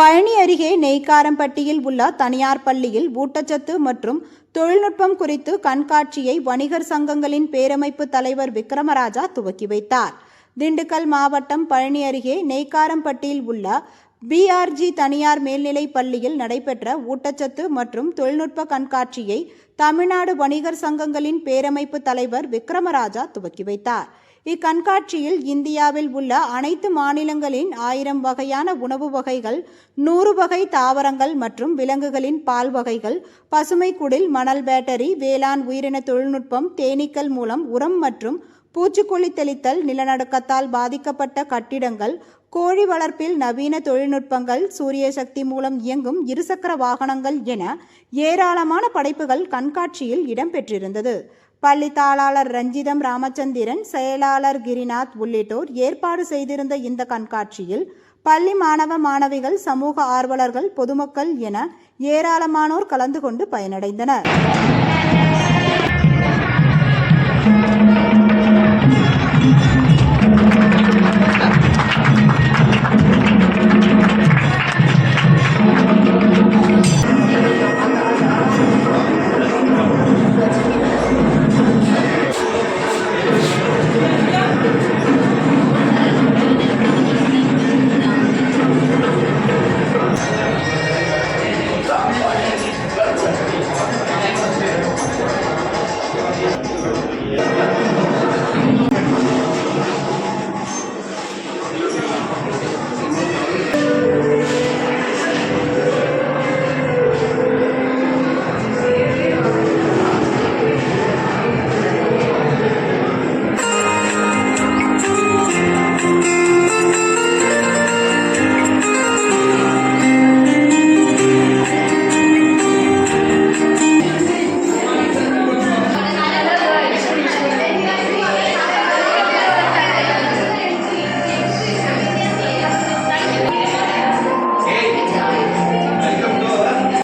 பழனி அருகே நெய்க்காரம்பட்டியில் உள்ள தனியார் பள்ளியில் ஊட்டச்சத்து மற்றும் தொழில்நுட்பம் குறித்து கண்காட்சியை வணிகர் சங்கங்களின் பேரமைப்பு தலைவர் விக்ரமராஜா துவக்கி வைத்தார். திண்டுக்கல் மாவட்டம் பழனி அருகே நெய்க்காரம்பட்டியில் உள்ள பிஆர்ஜி தனியார் மேல்நிலைப் பள்ளியில் நடைபெற்ற ஊட்டச்சத்து மற்றும் தொழில்நுட்ப கண்காட்சியை தமிழ்நாடு வணிகர் சங்கங்களின் பேரமைப்பு தலைவர் விக்ரமராஜா துவக்கி வைத்தார். இக்கண்காட்சியில் இந்தியாவில் உள்ள அனைத்து மாநிலங்களின் ஆயிரம் வகையான உணவு வகைகள் நூறு வகை தாவரங்கள் மற்றும் விலங்குகளின் பால் வகைகள் பசுமை குடில் மணல் பேட்டரி வேளாண் உயிரின தொழில்நுட்பம் தேனீக்கள் மூலம் உரம் மற்றும் பூச்சிக்கொல்லி தெளித்தல் நிலநடுக்கத்தால் பாதிக்கப்பட்ட கட்டிடங்கள் கோழி வளர்ப்பில் நவீன தொழில்நுட்பங்கள் சூரிய சக்தி மூலம் இயங்கும் இருசக்கர வாகனங்கள் என ஏராளமான படைப்புகள் கண்காட்சியில் இடம்பெற்றிருந்தது. பள்ளி தாளாளர் ரஞ்சிதம் ராமச்சந்திரன் செயலாளர் கிரிநாத் உள்ளிட்டோர் ஏற்பாடு செய்திருந்த இந்த கண்காட்சியில் பள்ளி மாணவ மாணவிகள் சமூக ஆர்வலர்கள் பொதுமக்கள் என ஏராளமானோர் கலந்து கொண்டு பயனடைந்தனர்.